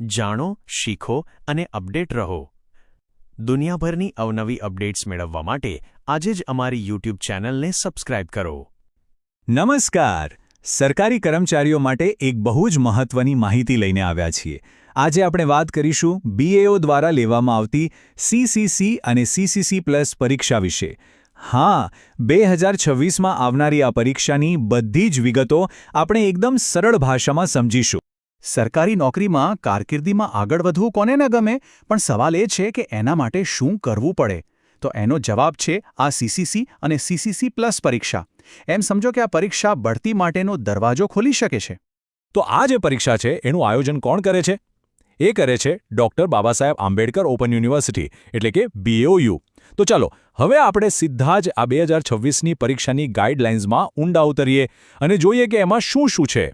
જાણો, શીખો અને અપડેટ રહો. દુનિયાભરની અવનવી અપડેટ્સ મેળવવા માટે આજે જ અમારી યુટ્યુબ ચેનલને સબસ્ક્રાઇબ કરો. નમસ્કાર! સરકારી કર્મચારીઓ માટે એક બહુ જ મહત્વની માહિતી લઈને આવ્યા છીએ. આજે આપણે વાત કરીશું બીએઓ દ્વારા લેવામાં આવતી સીસીસી અને સીસીસી પ્લસ પરીક્ષા વિશે. હા, બે હજાર છવ્વીસમાં આવનારી આ પરીક્ષાની બધી જ વિગતો આપણે એકદમ સરળ ભાષામાં સમજીશું. સરકારી નોકરીમાં કારકિર્દીમાં આગળ વધવું કોને ન ગમે? પણ સવાલ એ છે કે એના માટે શું કરવું પડે? તો એનો જવાબ છે આ સીસીસી અને સીસીસી પ્લસ પરીક્ષા. એમ સમજો કે આ પરીક્ષા બઢતી માટેનો દરવાજો ખોલી શકે છે. તો આ જે પરીક્ષા છે, એનું આયોજન કોણ કરે છે? એ કરે છે doctor Baba Saheb Ambedkar open university, એટલે કે બીએઓયુ તો ચાલો, હવે આપણે સીધા જ આ બે હજાર છવ્વીસની પરીક્ષાની ગાઈડલાઇન્સમાં ઊંડા ઉતરીએ અને જોઈએ કે એમાં શું શું છે.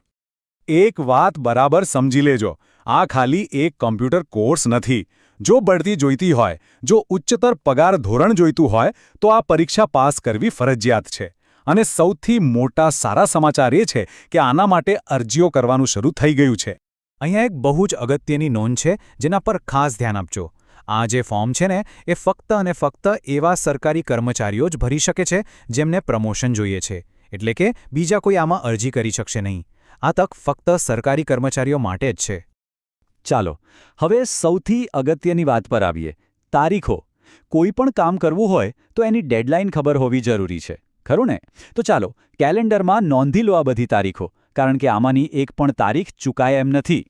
એક વાત બરાબર સમજી લેજો. આ ખાલી એક કોમ્પ્યુટર કોર્સ નથી. જો બઢતી જોઈતી હોય, જો ઉચ્ચતર પગાર ધોરણ જોઈતું હોય, તો આ પરીક્ષા પાસ કરવી ફરજિયાત છે. અને સૌથી મોટા સારા સમાચાર એ છે કે આના માટે અરજીઓ કરવાનું શરૂ થઈ ગયું છે. અહીંયા એક બહુ જ અગત્યની નોંધ છે, જેના પર ખાસ ધ્યાન આપજો. આ જે ફોર્મ છે ને, એ ફક્ત અને ફક્ત એવા સરકારી કર્મચારીઓ જ ભરી શકે છે જેમને પ્રમોશન જોઈએ છે. એટલે કે બીજા કોઈ આમાં અરજી કરી શકશે નહીં. આ તક ફક્ત સરકારી કર્મચારીઓ માટે જ છે. ચાલો, હવે સૌથી અગત્યની વાત પર આવીએ. તારીખો. કોઈ પણ કામ કરવું હોય તો એની ડેડલાઇન ખબર હોવી જરૂરી છે. ખરું ને? તો ચાલો, કેલેન્ડરમાં નોંધી લો આ બધી તારીખો, કારણ કે આમાંની એક પણ તારીખ ચૂકાય એમ નથી.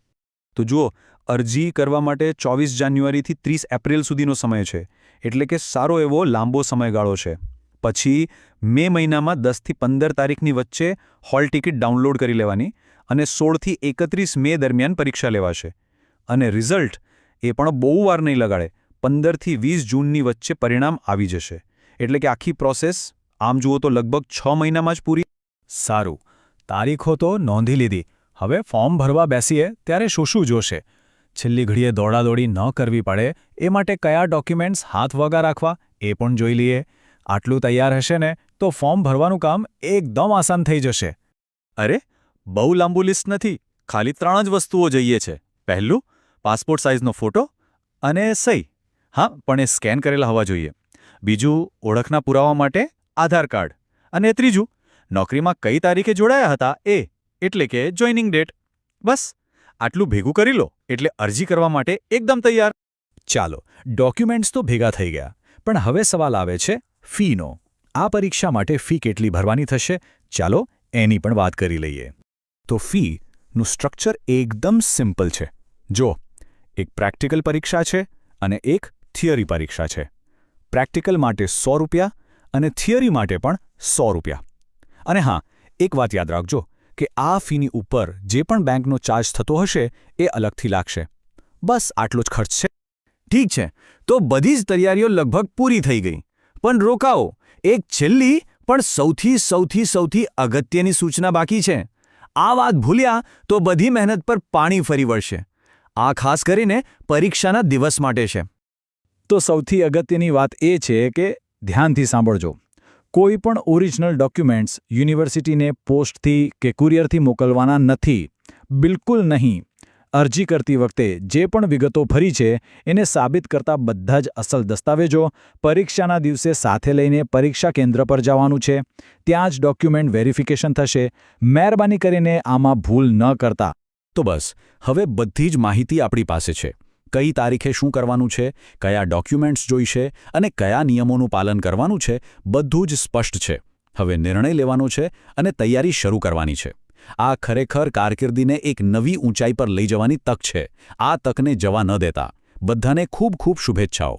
તો જુઓ, અરજી કરવા માટે ચોવીસ જાન્યુઆરીથી ત્રીસ એપ્રિલ સુધીનો સમય છે, એટલે કે સારો એવો લાંબો સમયગાળો છે. પછી મે મહિનામાં દસથી પંદર તારીખની વચ્ચે હોલ ટિકિટ ડાઉનલોડ કરી લેવાની અને સોળથી એકત્રીસ મે દરમિયાન પરીક્ષા લેવાશે. અને રિઝલ્ટ એ પણ બહુ વાર નહીં લગાડે, પંદરથી વીસ જૂનની વચ્ચે પરિણામ આવી જશે. એટલે કે આખી પ્રોસેસ આમ જુઓ તો લગભગ છ મહિનામાં જ પૂરી. સારું, તારીખો તો નોંધી લીધી. હવે ફોર્મ ભરવા બેસીએ, ત્યારે શું શું જોશે? છેલ્લી ઘડીએ દોડાદોડી ન કરવી પડે, એ માટે કયા ડોક્યુમેન્ટ્સ હાથ વગા રાખવા, એ પણ જોઈ લઈએ. આટલું તૈયાર હશે ને, તો ફોર્મ ભરવાનું કામ એકદમ આસાન થઈ જશે. અરે, બહુ લાંબુ લિસ્ટ નથી. ખાલી ત્રણ જ વસ્તુઓ જોઈએ છે. પહેલું, પાસપોર્ટ સાઇઝનો ફોટો અને સહી. હા, પણ એ સ્કેન કરેલા હોવા જોઈએ. બીજું, ઓળખના પુરાવા માટે આધાર કાર્ડ. અને ત્રીજું, નોકરીમાં કઈ તારીખે જોડાયા હતા એ, એટલે કે જોઈનિંગ ડેટ. બસ, આટલું ભેગું કરી લો, એટલે અરજી કરવા માટે એકદમ તૈયાર. ચાલો, ડોક્યુમેન્ટ્સ તો ભેગા થઈ ગયા, પણ હવે સવાલ આવે છે ફીનો. આ પરીક્ષા માટે ફી કેટલી ભરવાની થશે? ચાલો એની પણ વાત કરી લઈએ. તો ફીનું સ્ટ્રક્ચર એકદમ સિમ્પલ છે. જો, એક પ્રેક્ટિકલ પરીક્ષા છે અને એક થિયરી પરીક્ષા છે. પ્રેક્ટિકલ માટે સો રૂપિયા અને થિયરી માટે પણ સો રૂપિયા. અને હા, એક વાત યાદ રાખજો કે આ ફીની ઉપર જે પણ બેંકનો ચાર્જ થતો હશે એ અલગથી લાગશે. બસ આટલો જ ખર્ચ છે. ઠીક છે, તો બધી જ તૈયારીઓ લગભગ પૂરી થઈ ગઈ. પણ રોકાઓ. એક છેલ્લી, પણ સૌથી સૌથી સૌથી અગત્યની સૂચના બાકી છે. આ વાત ભૂલ્યા તો બધી મહેનત પર પાણી ફરી વળશે. આ ખાસ કરીને પરીક્ષાના દિવસ માટે છે. તો સૌથી અગત્યની વાત એ છે કે ધ્યાનથી સાંભળજો. કોઈ પણ ઓરિજિનલ ડોક્યુમેન્ટ્સ યુનિવર્સિટીને પોસ્ટથી કે કુરિયરથી મોકલવાના નથી. બિલકુલ નહીં. અરજી કરતી વખતે જે પણ વિગતો ભરી છે, એને સાબિત કરતા બધા જ અસલ દસ્તાવેજો પરીક્ષાના દિવસે સાથે લઈને પરીક્ષા કેન્દ્ર પર જવાનું છે. ત્યાં જ ડોક્યુમેન્ટ વેરિફિકેશન થશે. મહેરબાની કરીને આમાં ભૂલ ન કરતા. તો બસ, હવે બધી જ માહિતી આપણી પાસે છે. કઈ તારીખે શું કરવાનું છે, કયા ડોક્યુમેન્ટ્સ જોઈશે અને કયા નિયમોનું પાલન કરવાનું છે, બધું જ સ્પષ્ટ છે. હવે નિર્ણય લેવાનો છે અને તૈયારી શરૂ કરવાની છે. આ ખરેખર કારકિર્દીને એક નવી ઊંચાઈ પર લઈ જવાની તક છે. આ તકને જવા ન દેતા. બધાને ખૂબ ખૂબ શુભેચ્છાઓ.